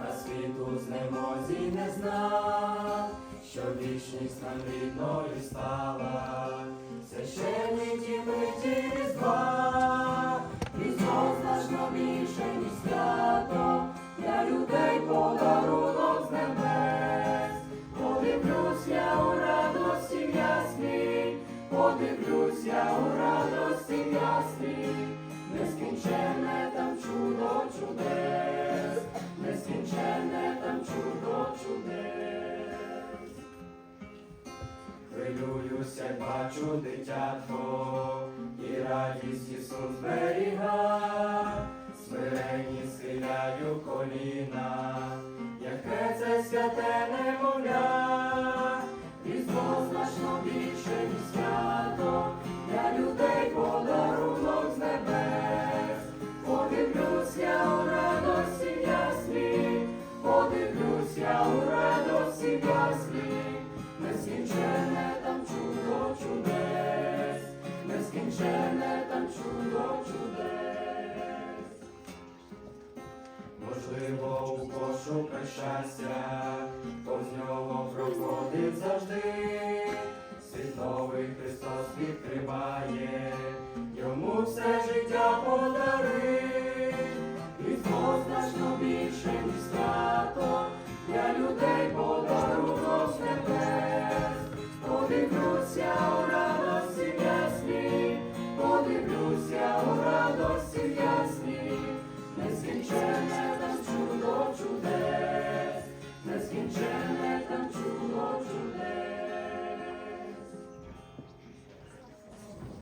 а світу знемозі не знав, що вічність нам рідною стала, священні миті різдва, різдво значно більше, ніж свято, для людей подарунок небес, подивлюсь я у радості ясній, подивлюсь у радості ясній, нескінченне там чудо чудес, нескінченне там чудо чудес. Хвилююся, як бачу дитятко, і радість Ісус зберіга, смирені схиляю коліна, можливо, у пошука щастя, бо з нього проходить завжди, світовий Христос підтримає, йому все життя подари, і значно більше, ніж свято для людей.